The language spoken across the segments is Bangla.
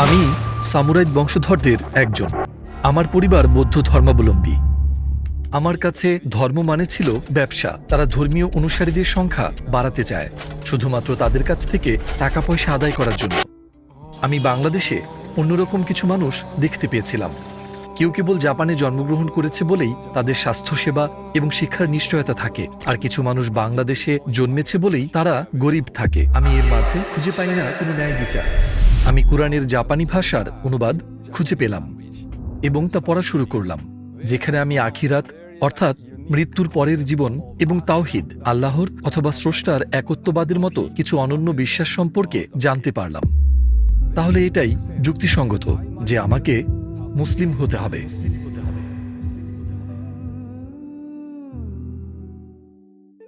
আমি সামুরাইদ বংশধরদের একজন। আমার পরিবার বৌদ্ধ ধর্মাবলম্বী। আমার কাছে ধর্ম মানে ছিল ব্যবসা। তারা ধর্মীয় অনুসারীদের সংখ্যা বাড়াতে চায়, শুধুমাত্র তাদের কাছ থেকে টাকা পয়সা আদায় করার জন্য। আমি বাংলাদেশে অন্যরকম কিছু মানুষ দেখতে পেয়েছিলাম। কেউ কেবল জাপানে জন্মগ্রহণ করেছে বলেই তাদের স্বাস্থ্যসেবা এবং শিক্ষার নিশ্চয়তা থাকে। আর কিছু মানুষ বাংলাদেশে জন্মেছে বলেই তারা গরিব থাকে। আমি এর মাঝে খুঁজে পাই না কোনো ন্যায় বিচার। আমি কোরআনের জাপানি ভাষার অনুবাদ খুঁজে পেলাম এবং তা পড়া শুরু করলাম, যেখানে আমি আখিরাত, অর্থাৎ মৃত্যুর পরের জীবন এবং তাওহিদ, আল্লাহর অথবা স্রষ্টার একত্ববাদের মতো কিছু অনন্য বিশ্বাস সম্পর্কে জানতে পারলাম। তাহলে এটাই যুক্তিসঙ্গত যে আমাকে মুসলিম হতে হবে।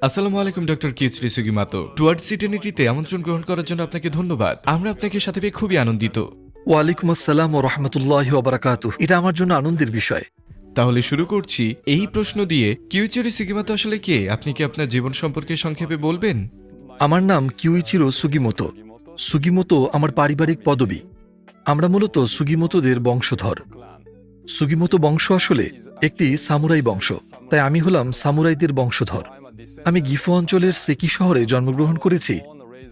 আসসালামু আলাইকুম ডক্টর কিউচরি সুগিমাতো। টুয়ার্ড সিটেনিটিতে আমন্ত্রণ গ্রহণ করার জন্য আপনাকে ধন্যবাদ। আমরা আপনাকে সাথে পেয়ে খুবই আনন্দিত। ওয়ালাইকুম আসসালাম ও রহমতুল্লাহ বারাকাতু। এটা আমার জন্য আনন্দের বিষয়। তাহলে শুরু করছি এই প্রশ্ন দিয়ে। কিউচরি সুগিমাতো আসলে কে? আপনি কি আপনার জীবন সম্পর্কে সংক্ষেপে বলবেন? আমার নাম কিউইচিরো সুগিমতো। সুগিমতো আমার পারিবারিক পদবি। আমরা মূলত সুগিমতোদের বংশধর। সুগিমতো বংশ আসলে একটি সামুরাই বংশ তাই আমি হলাম সামুরাইদের বংশধর। আমি গিফো অঞ্চলের সেকি শহরে জন্মগ্রহণ করেছি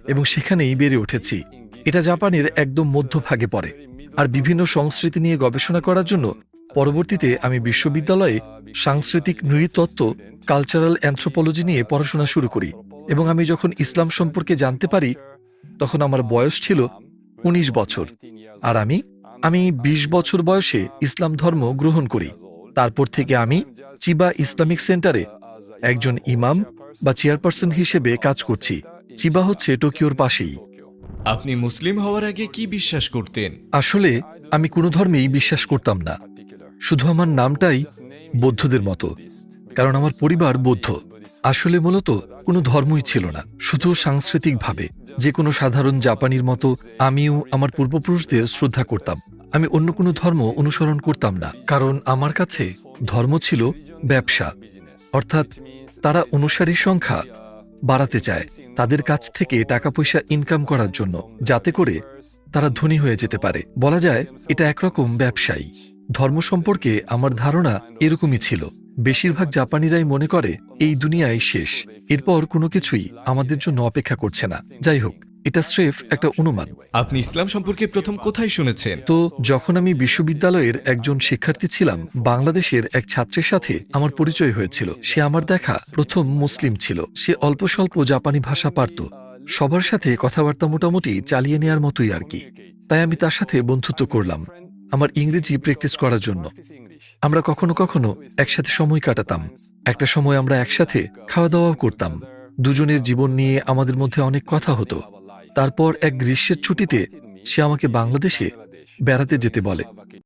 এবং সেখানেই বেড়ে উঠেছি। এটা জাপানের একদম মধ্যভাগে পড়ে। আর বিভিন্ন সংস্কৃতি নিয়ে গবেষণা করার জন্য পরবর্তীতে আমি বিশ্ববিদ্যালয়ে সাংস্কৃতিক নৃতত্ত্ব, কালচারাল অ্যান্থ্রোপোলজি নিয়ে পড়াশোনা শুরু করি এবং আমি যখন ইসলাম সম্পর্কে জানতে পারি, তখন আমার বয়স ছিল ১৯ বছর। আর আমি আমি ২০ বছর বয়সে ইসলাম ধর্ম গ্রহণ করি। তারপর থেকে আমি চিবা ইসলামিক সেন্টারে একজন ইমাম বা চেয়ারপারসন হিসেবে কাজ করছি। চিবা হচ্ছে টোকিওর পাশেই। আপনি মুসলিম হওয়ার আগে কি বিশ্বাস করতেন? আসলে আমি কোনো ধর্মেই বিশ্বাস করতাম না। শুধু আমার নামটাই বৌদ্ধদের মতো কারণ আমার পরিবার বৌদ্ধ। আসলে মূলত কোনো ধর্মই ছিল না শুধু সাংস্কৃতিকভাবে। যে কোনো সাধারণ জাপানির মতো আমিও আমার পূর্বপুরুষদের শ্রদ্ধা করতাম। আমি অন্য কোনো ধর্ম অনুসরণ করতাম না কারণ আমার কাছে ধর্ম ছিল ব্যবসা। অর্থাৎ তারা অনুসারীর সংখ্যা বাড়াতে চায় তাদের কাছ থেকে টাকা পয়সা ইনকাম করার জন্য, যাতে করে তারা ধনী হয়ে যেতে পারে। বলা যায়, এটা একরকম ব্যবসায়ী। ধর্ম সম্পর্কে আমার ধারণা এরকমই ছিল। বেশিরভাগ জাপানিরাই মনে করে, এই দুনিয়ায় শেষ। এরপর কোনো কিছুই আমাদের জন্য অপেক্ষা করছে না। যাই হোক এটা স্রেফ একটা অনুমান। আপনি ইসলাম সম্পর্কে প্রথম কোথায় শুনেছেন? তো যখন আমি বিশ্ববিদ্যালয়ের একজন শিক্ষার্থী ছিলাম বাংলাদেশের এক ছাত্রের সাথে আমার পরিচয় হয়েছিল। সে আমার দেখা প্রথম মুসলিম ছিল। সে অল্প স্বল্প জাপানি ভাষা পারত। সবার সাথে কথাবার্তা মোটামুটি চালিয়ে নেওয়ার মতোই আর কি। তাই আমি তার সাথে বন্ধুত্ব করলাম আমার ইংরেজি প্র্যাকটিস করার জন্য। আমরা কখনো কখনো একসাথে সময় কাটাতাম। একটা সময় আমরা একসাথে খাওয়া দাওয়াও করতাম। দুজনের জীবন নিয়ে আমাদের মধ্যে অনেক কথা হতো। তারপর এক গ্রীষ্মের ছুটিতে সে আমাকে বাংলাদেশে বেড়াতে যেতে বলে।